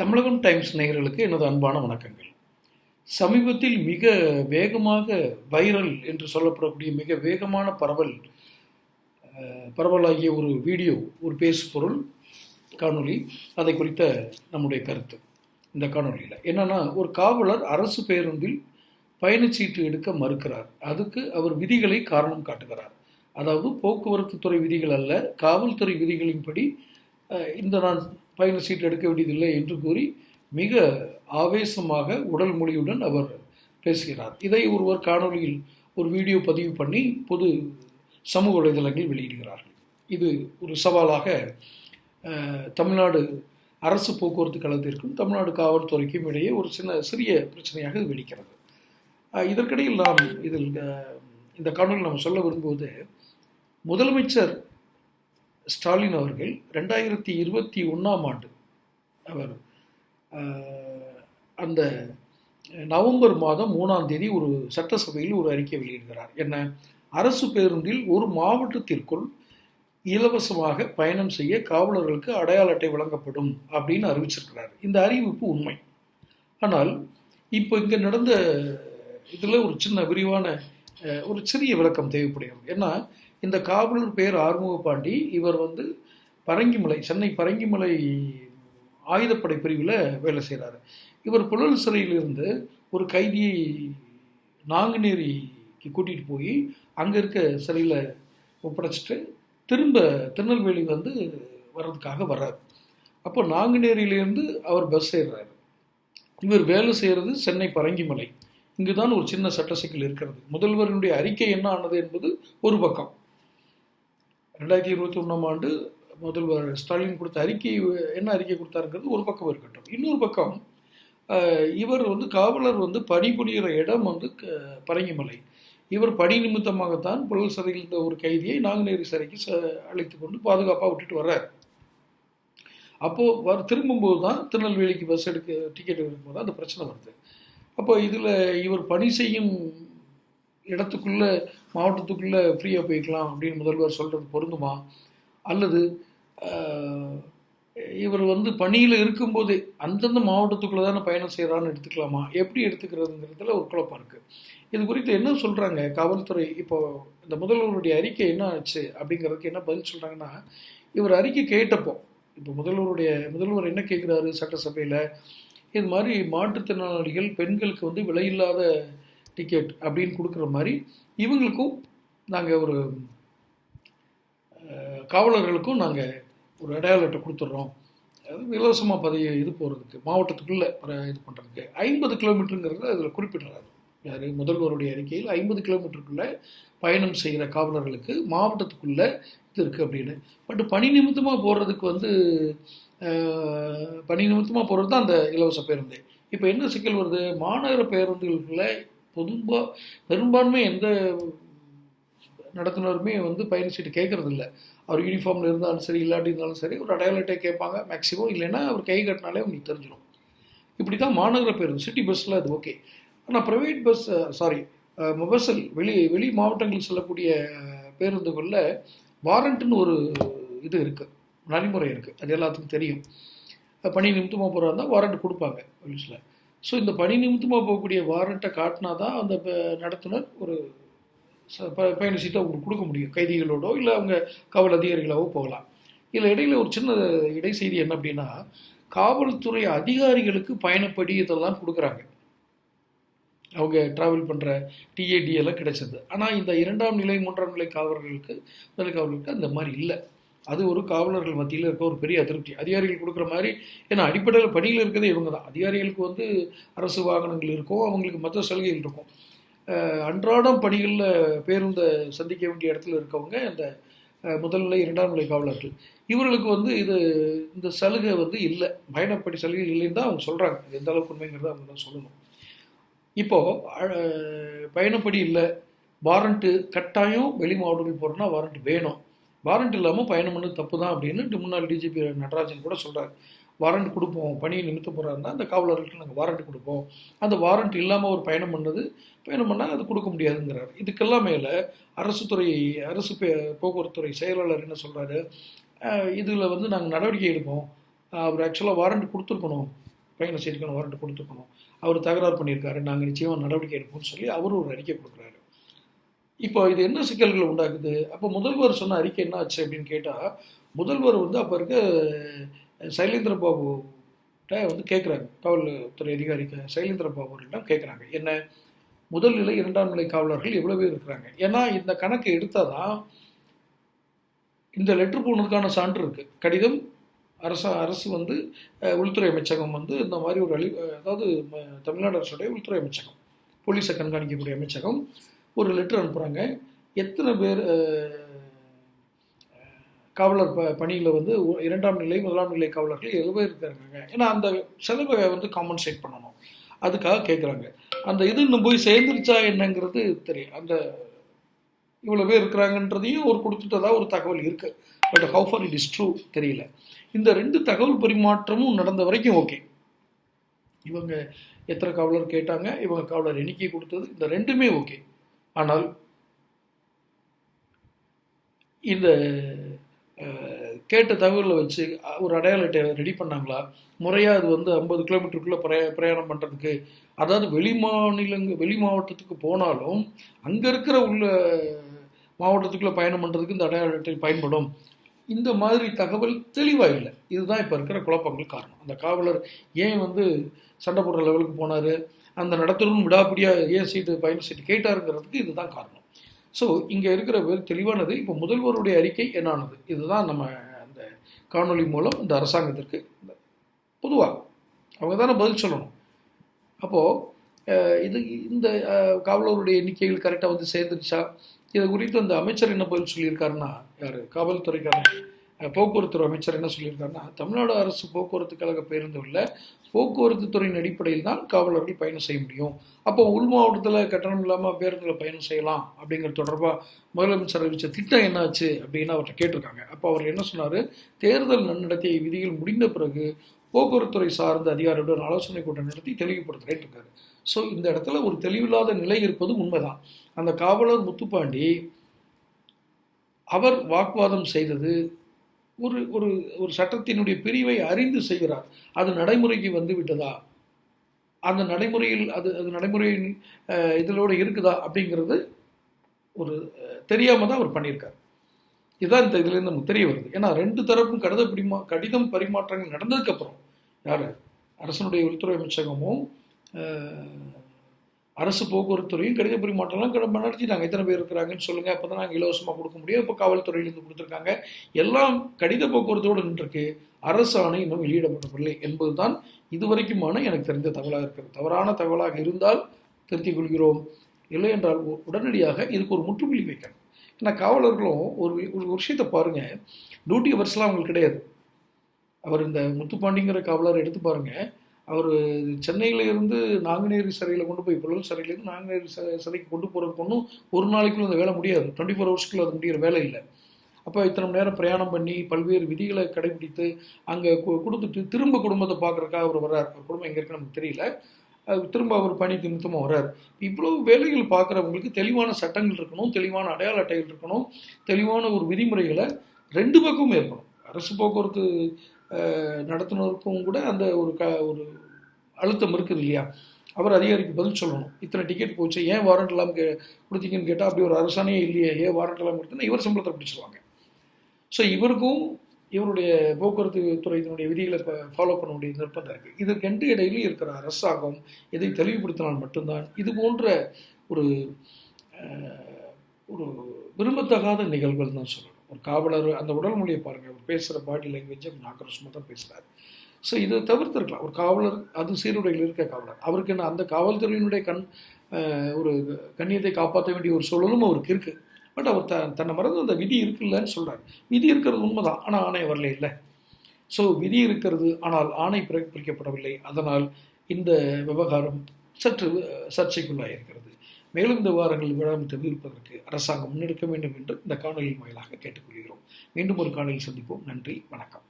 தமிழகம் times நேயர்களுக்கு எனது அன்பான வணக்கங்கள். சமீபத்தில் மிக வேகமாக வைரல் என்று சொல்லப்படக்கூடிய மிக வேகமான பரவல் பரவலாகிய ஒரு வீடியோ ஒரு பேசு பொருள் காணொளி அதை குறித்த நம்முடைய கருத்து இந்த காணொளியில். என்னென்னா ஒரு காவலர் அரசு பேருந்தில் பயணச்சீட்டு எடுக்க மறுக்கிறார். அதுக்கு அவர் விதிகளை காரணம் காட்டுகிறார். அதாவது போக்குவரத்து துறை விதிகள் அல்ல காவல்துறை விதிகளின்படி இந்த நான் பயண சீட்டு எடுக்க வேண்டியதில்லை என்று கூறி மிக ஆவேசமாக உடல் மொழியுடன் அவர் பேசுகிறார். இதை ஒருவர் காணொளியில் ஒரு வீடியோ பதிவு பண்ணி பொது சமூக வலைதளங்களில் வெளியிடுகிறார்கள். இது ஒரு சவாலாக தமிழ்நாடு அரசு போக்குவரத்து கழகத்திற்கும் தமிழ்நாடு காவல்துறைக்கும் இடையே ஒரு சின்ன சிறிய பிரச்சனையாக இது வெடிக்கிறது. இதற்கிடையில் நாம் இதில் இந்த காணொலியில் நாம் சொல்ல விரும்புவது முதலமைச்சர் ஸ்டாலின் அவர்கள் ரெண்டாயிரத்தி இருபத்தி ஒன்றாம் ஆண்டு அவர் அந்த நவம்பர் மாதம் மூணாம் தேதி ஒரு சட்டசபையில் ஒரு அறிக்கை வெளியிடுகிறார். என்ன? அரசு பேருந்தில் ஒரு மாவட்டத்திற்குள் இலவசமாக பயணம் செய்ய காவலர்களுக்கு அடையாள அட்டை வழங்கப்படும் அப்படின்னு அறிவிச்சிருக்கிறார். இந்த அறிவிப்பு உண்மை. ஆனால் இப்போ இங்கே நடந்த இதில் ஒரு சின்ன விரிவான ஒரு சிறிய விளக்கம் தேவைப்படுகிறது. ஏன்னா இந்த காவலர் பேர் ஆறுமுக பாண்டி இவர் வந்து பரங்கிமலை சென்னை பரங்கிமலை ஆயுதப்படை பிரிவில் வேலை செய்கிறாரு இவர் புழல் சிறையிலிருந்து ஒரு கைதியை நாங்குநேரிக்கு கூட்டிகிட்டு போய் அங்கே இருக்க சிறையில் ஒப்படைச்சிட்டு திரும்ப திருநெல்வேலி வந்து வர்றதுக்காக வர்றாரு. அப்போ நாங்குநேரியிலேருந்து அவர் பஸ் ஏறுறாரு. இவர் வேலை செய்கிறது சென்னை பரங்கிமலை. இங்கு தான் ஒரு சின்ன சட்ட சிக்கல் இருக்கிறது. முதல்வரினுடைய அறிக்கை என்ன ஆனது என்பது ஒரு பக்கம். ரெண்டாயிரத்தி இருபத்தி ஒன்றாம் ஆண்டு முதல்வர் ஸ்டாலின் கொடுத்த அறிக்கை என்ன அறிக்கை கொடுத்தாருங்கிறது ஒரு பக்கம் இருக்கட்டும். இன்னொரு பக்கம் இவர் வந்து காவலர் வந்து பணிபுரிகிற இடம் வந்து க- பரங்கிமலை. இவர் பணி நிமித்தமாகத்தான் புழல் சிறையில் இருந்த ஒரு கைதியை நாங்குநேரி சிறைக்கு ச அழைத்து கொண்டு பாதுகாப்பாக விட்டுட்டு வர்றார். அப்போது வர திரும்பும்போது தான் திருநெல்வேலிக்கு பஸ் எடுக்க டிக்கெட் எடுக்கும்போது அந்த பிரச்சனை வருது. அப்போ இதில் இவர் பணி செய்யும் இடத்துக்குள்ள மாவட்டத்துக்குள்ளே ஃப்ரீயாக போய்க்கலாம் அப்படின்னு முதல்வர் சொல்கிறது பொருந்துமா? அல்லது இவர் வந்து பணியில் இருக்கும்போதே அந்தந்த மாவட்டத்துக்குள்ளே தானே பயணம் செய்கிறான்னு எடுத்துக்கலாமா? எப்படி எடுத்துக்கிறதுங்கிறதுல ஒரு குழப்பம் இருக்குது இது குறித்து என்ன சொல்கிறாங்க காவல்துறை? இப்போ இந்த முதல்வருடைய அறிக்கை என்ன ஆச்சு அப்படிங்கிறதுக்கு என்ன பதில் சொல்கிறாங்கன்னா இவர் அறிக்கை கேட்டப்போ இப்போ முதல்வருடைய முதல்வர் என்ன கேட்குறாரு சட்டசபையில்? இது மாதிரி மாற்றுத்திறனாளிகள் பெண்களுக்கு வந்து விலையில்லாத டிக்கெட் அப்படின்னு கொடுக்குற மாதிரி இவங்களுக்கும் நாங்கள் ஒரு காவலர்களுக்கும் நாங்கள் ஒரு அடையாள அட்டை கொடுத்துட்றோம். அது இலவசமாக பதிய இது போகிறதுக்கு மாவட்டத்துக்குள்ளே இது பண்ணுறதுக்கு ஐம்பது கிலோமீட்டருங்கிறத அதில் குறிப்பிடுறாரு. யார்? முதல்வருடைய அறிக்கையில் ஐம்பது கிலோமீட்டருக்குள்ளே பயணம் செய்கிற காவலர்களுக்கு மாவட்டத்துக்குள்ளே இது இருக்குது அப்படின்னு. பட் பணி நிமித்தமாக போகிறதுக்கு வந்து பணி நிமித்தமாக போகிறது தான் அந்த இலவச பேருந்து. இப்போ என்ன சிக்கல் வருது? மாநகர பேருந்துகளுக்குள்ளே பொதும்பா பெரும்பான்மை எந்த நடத்துனருமே வந்து பயண சீட்டு கேட்கறது இல்லை அவர் யூனிஃபார்மில் இருந்தாலும் சரி இல்லாட்டி இருந்தாலும் சரி ஒரு அடையாள அட்டை கேட்பாங்க. மேக்ஸிமம் இல்லைன்னா அவர் கை கட்டினாலே உங்களுக்கு தெரிஞ்சிடும் இப்படி தான் மாநகர பேருந்து சிட்டி பஸ்ஸில் அது ஓகே ஆனால் ப்ரைவேட் பஸ் சாரி பஸ்ஸில் வெளி வெளி மாவட்டங்களுக்கு செல்லக்கூடிய பேருந்துகளில் வாரண்ட்டுன்னு ஒரு இது இருக்குது நடைமுறை இருக்குது அது எல்லாத்துக்கும் தெரியும். பணி நிமித்தமாக போகிறாருந்தால் வாரண்ட் கொடுப்பாங்க போலீஸில். ஸோ இந்த பணி நிமித்தமாக போகக்கூடிய வாரண்ட்டை காட்டினா தான் அந்த ப- நடத்துனர் ஒரு ச- பயண சீட்டை அவங்களுக்கு கொடுக்க முடியும். கைதிகளோடோ இல்லை அவங்க காவல் அதிகாரிகளாகவோ போகலாம். இதில் இடையில் ஒரு சின்ன இடை செய்தி என்ன அப்படின்னா காவல்துறை அதிகாரிகளுக்கு பயணப்படி இதெல்லாம் கொடுக்குறாங்க. அவங்க ட்ராவல் பண்ணுற டிஏடி எல்லாம் கிடைச்சது. ஆனால் இந்த இரண்டாம் நிலை மூன்றாம் நிலை காவலர்களுக்கு முதல் காவலர்களுக்கு அந்த மாதிரி இல்லை. அது ஒரு காவலர்கள் மத்தியில் இருக்க ஒரு பெரிய அதிருப்தி. அதிகாரிகள் கொடுக்குற மாதிரி ஏன்னா அடிப்படையில் பணியில் இருக்கிறதே இவங்க தான். அதிகாரிகளுக்கு வந்து அரசு வாகனங்கள் இருக்கும் அவங்களுக்கு மற்ற சலுகைகள் இருக்கும் அன்றாடம் பணிகளில் பேருந்தை சந்திக்க வேண்டிய இடத்துல இருக்கவங்க இந்த முதல்நிலை முதல் நிலை இரண்டாம் நிலை காவலர்கள். இவர்களுக்கு வந்து இது இந்த சலுகை வந்து இல்லை. பயணப்படி சலுகை இல்லைன்னு தான் அவங்க சொல்கிறாங்க எந்த அளவுக்கு உண்மைங்கிறத அவங்க தான் சொல்லணும். இப்போது பயணப்படி இல்லை. வாரண்ட்டு கட்டாயம் வெளி மாவட்டங்கள் போகிறோன்னா வாரண்ட் வேணும். வாரண்ட் இல்லாமல் பயணம் பண்ணது தப்பு தான் அப்படின்னு முன்னாள் டிஜிபி நடராஜன் கூட சொல்கிறார் வாரண்ட் கொடுப்போம் பணி நிமித்த போகிறாருன்னா அந்த காவலர்களுக்கு நாங்கள் வாரண்ட் கொடுப்போம். அந்த வாரண்ட் இல்லாமல் ஒரு பயணம் பண்ணது பயணம் பண்ணால் அது கொடுக்க முடியாதுங்கிறார். இதுக்கெல்லாம் மேலே அரசு துறை அரசு பே- போக்குவரத்துறை செயலாளர் என்ன சொல்கிறாரு இதில் வந்து நாங்கள் நடவடிக்கை எடுப்போம். அவர் ஆக்சுவலாக வாரண்ட் கொடுத்துருக்கணும். பயணம் செய்திருக்கணும் வாரண்ட் கொடுத்துருக்கணும். அவர் தகராறு பண்ணியிருக்காரு. நாங்கள் நிச்சயமாக நடவடிக்கை எடுப்போம்னு சொல்லி அவரும் ஒரு அறிக்கை கொடுக்குறாரு. இப்போ இது என்ன சிக்கல்களை உண்டாக்குது? அப்போ முதல்வர் சொன்ன அறிக்கை என்ன ஆச்சு அப்படின்னு கேட்டால் முதல்வர் வந்து அப்போ இருக்க சைலேந்திர பாபு வந்து கேட்குறாங்க காவல்துறை அதிகாரிக்கு சைலேந்திர பாபு அவர்களிடம் கேட்குறாங்க என்ன முதல் நிலை இரண்டாம் நிலை காவலர்கள் எவ்வளோ பேர் இருக்கிறாங்க? ஏன்னா இந்த கணக்கு எடுத்தால் தான் இந்த லெட்டர் போனதுக்கான சான்று இருக்குது கடிதம் அரசு அரசு வந்து உள்துறை அமைச்சகம் வந்து இந்த மாதிரி ஒரு அழி அதாவது தமிழ்நாடு அரசுடைய உள்துறை அமைச்சகம் போலீஸை கண்காணிக்கக்கூடிய அமைச்சகம் ஒரு லெட்டர் அனுப்புகிறாங்க எத்தனை பேர் காவலர் ப பணியில் வந்து இரண்டாம் நிலை முதலாம் நிலை காவலர்கள் எவ்வளோ பேர் இருக்காங்க. ஏன்னா அந்த செலவை வந்து காம்பன்சேட் பண்ணணும். அதுக்காக கேட்குறாங்க அந்த இது இன்னும் போய் சேர்ந்துருச்சா என்னங்கிறது தெரியும். அந்த இவ்வளோ பேர் இருக்கிறாங்கன்றதையும் ஒரு கொடுத்துட்டதா ஒரு தகவல் இருக்குது but how far it is true தெரியல. இந்த ரெண்டு தகவல் பரிமாற்றமும் நடந்த வரைக்கும் ஓகே இவங்க எத்தனை காவலர் கேட்டாங்க இவங்க காவலர் எண்ணிக்கை கொடுத்தது இந்த ரெண்டுமே ஓகே ஆனால் இந்த கேட்ட தகவலை வச்சு ஒரு அடையாள அட்டை ரெடி பண்ணாங்களா? முறையாக அது வந்து ஐம்பது கிலோமீட்டருக்குள்ளே பிரயா பிரயாணம் பண்ணுறதுக்கு அதாவது வெளி மாநிலங்க வெளி மாவட்டத்துக்கு போனாலும் அங்கே இருக்கிற உள்ள மாவட்டத்துக்குள்ளே பயணம் பண்ணுறதுக்கு இந்த அடையாள அட்டை பயன்படும். இந்த மாதிரி தகவல் தெளிவாக இல்லை. இதுதான் இப்போ இருக்கிற குழப்பங்கள் காரணம். அந்த காவலர் ஏன் வந்து சண்டை போடுற லெவலுக்கு போனார்? அந்த நடத்துறவும் விடாப்பிடியாக ஏன் சீட்டு பயண சீட்டு கேட்டாருங்கிறதுக்கு இதுதான் காரணம். ஸோ இங்கே இருக்கிற தெளிவானது இப்போ முதல்வருடைய அறிக்கை என்னானது? இதுதான் நம்ம அந்த காணொளி மூலம் இந்த அரசாங்கத்திற்கு பொதுவாக அவங்க தானே பதில் சொல்லணும். அப்போது இது இந்த காவலருடைய எண்ணிக்கைகள் கரெக்டாக வந்து சேர்ந்துருச்சா? இது குறித்து அந்த அமைச்சர் என்ன பதில் சொல்லியிருக்காருன்னா யார்? காவல்துறைக்கான போக்குவரத்து அமைச்சர் என்ன சொல்லியிருக்காருன்னா தமிழ்நாடு அரசு போக்குவரத்து கழக பேருந்து உள்ள போக்குவரத்து துறையின் அடிப்படையில் தான் காவலர்கள் பயணம் செய்ய முடியும். அப்போ உள் மாவட்டத்தில் கட்டணம் இல்லாமல் பேருந்தில் பயணம் செய்யலாம் அப்படிங்கிறது தொடர்பாக முதலமைச்சர் அறிவித்த திட்டம் என்னாச்சு அப்படின்னு அவர்கிட்ட கேட்டிருக்காங்க. அப்போ அவர் என்ன சொன்னார்? தேர்தல் நன்னடத்தை விதிகள் முடிந்த பிறகு போக்குவரத்துறை சார்ந்த அதிகாரியுடன் ஆலோசனை கூட்டம் நடத்தி தெளிவுபடுத்துகிறேன் இருக்காரு. ஸோ இந்த இடத்துல ஒரு தெளிவில்லாத நிலை இருப்பது உண்மைதான். அந்த காவலர் முத்துப்பாண்டி அவர் வாக்குவாதம் செய்தது ஒரு ஒரு ஒரு சட்டத்தினுடைய பிரிவை அறிந்து செய்கிறார். அது நடைமுறைக்கு வந்து விட்டதா அந்த நடைமுறையில் அது அது நடைமுறையின் இதிலோடு இருக்குதா அப்படிங்கிறது ஒரு தெரியாமல் தான் அவர் பண்ணியிருக்கார். இதுதான் இந்த இதுலேருந்து நமக்கு தெரிய வருது. ஏன்னா ரெண்டு தரப்பும் கடித பிரிமா கடிதம் பரிமாற்றங்கள் நடந்ததுக்கப்புறம் யார்? அரசனுடைய உள்துறை அமைச்சகமும் அரசு போக்குவரத்துறையும் கடித பரிமாற்றம்லாம் கடமை நடத்திட்டாங்க. எத்தனை பேர் இருக்கிறாங்கன்னு சொல்லுங்கள் அப்போ தான் நாங்கள் இலவசமாக கொடுக்க முடியும். இப்போ காவல்துறையிலேருந்து கொடுத்துருக்காங்க. எல்லாம் கடித போக்குவரத்தோடு நின்றுருக்கு. அரசு ஆணை இன்னும் வெளியிடப்படவில்லை என்பதுதான் இதுவரைக்குமான எனக்கு தெரிந்த தகவலாக இருக்கிறது. தவறான தகவலாக இருந்தால் திருத்திக் கொள்கிறோம். இல்லை என்றால் உடனடியாக இதுக்கு ஒரு முற்றுப்புள்ளி வைக்கணும். ஏன்னா காவலர்களும் ஒரு ஒரு விஷயத்தை பாருங்கள் டியூட்டி ஹவர்ஸ்லாம் அவங்களுக்கு கிடையாது. அவர் இந்த முத்துப்பாண்டிங்கிற காவலர் எடுத்து பாருங்கள் அவர் சென்னையில் இருந்து நாங்குநேரி சிறையில் கொண்டு போய் புழல் சிறையிலேருந்து நாங்குநேரி சிறைக்கு கொண்டு போகிறதுக்கு ஒன்றும் ஒரு நாளைக்குள்ள அந்த வேலை முடியாது. டுவெண்ட்டி ஃபோர் ஹவர்ஸ்க்குள்ள அது முடிகிற வேலை இல்லை. அப்போ இத்தனை மணி நேரம் பிரயாணம் பண்ணி பல்வேறு விதிகளை கடைபிடித்து அங்கே கொடுத்துட்டு திரும்ப குடும்பத்தை பார்க்குறக்காக அவர் வர்றார். அவர் குடும்பம் எங்கே இருக்குன்னு நமக்கு தெரியல. அது திரும்ப அவர் பணி நிமித்தமாக வர்றார். இவ்வளவு வேலைகள் பார்க்குறவங்களுக்கு தெளிவான சட்டங்கள் இருக்கணும் தெளிவான அடையாள அட்டைகள் இருக்கணும் தெளிவான ஒரு விதிமுறைகளை ரெண்டு பக்கமும் இருக்கணும் அரசு போக்குவரத்து நடத்துனருக்கும் கூட அந்த ஒரு க ஒரு அழுத்தம் இருக்குது இல்லையா? அவர் அதிகாரிக்கு பதில் சொல்லணும். இத்தனை டிக்கெட் போச்சு ஏன் வாரண்ட் இல்லாமல் கே கொடுத்தீங்கன்னு கேட்டால் அப்படி ஒரு அரசாணையே இல்லையே ஏன் வாரண்ட் இல்லாமல் கொடுத்தீங்கன்னா இவர் சம்பளத்தை பிடிச்சிருவாங்க ஸோ இவருக்கும் இவருடைய போக்குவரத்து துறையினுடைய விதிகளை ஃபாலோ பண்ண வேண்டிய நிர்பந்தம் இருக்குது இதற்கெண்டு இடையிலும் இருக்கிற அரசாங்கம் இதை தெளிவுபடுத்தினால் மட்டும்தான் இது போன்ற ஒரு ஒரு விரும்பத்தகாத நிகழ்வுகள் தான் சொல்லணும் ஒரு காவலர் அந்த உடல் மொழியை பாருங்கள் அவர் பேசுகிற பாடி லாங்குவேஜ் ஆக்ரோஷமாக தான் பேசுகிறாரு ஸோ இதை தவிர்த்திருக்கலாம். ஒரு காவலர் அது சீருடையில் இருக்க காவலர். அவருக்கு என்ன அந்த காவல்துறையினுடைய கண் ஒரு கண்ணியத்தை காப்பாற்ற வேண்டிய ஒரு சூழலும் அவருக்கு இருக்குது பட் அவர் த தன்னை மறந்து அந்த விதி இருக்குல்லன்னு சொல்கிறார் விதி இருக்கிறது உண்மைதான் ஆனால் ஆணை வரல இல்லை. ஸோ விதி இருக்கிறது ஆனால் ஆணை பிறப்பிக்கப்படவில்லை அதனால் இந்த விவகாரம் சற்று சர்ச்சைக்குள்ளாக இருக்கிறது மேலும் இந்த விவகாரங்கள் விழாமல் தவிர்ப்பதற்கு அரசாங்கம் முன்னெடுக்க வேண்டும் என்று இந்த காணொலி வாயிலாக கேட்டுக்கொள்கிறோம். மீண்டும் ஒரு காணொலியில் சந்திப்போம். நன்றி. வணக்கம்.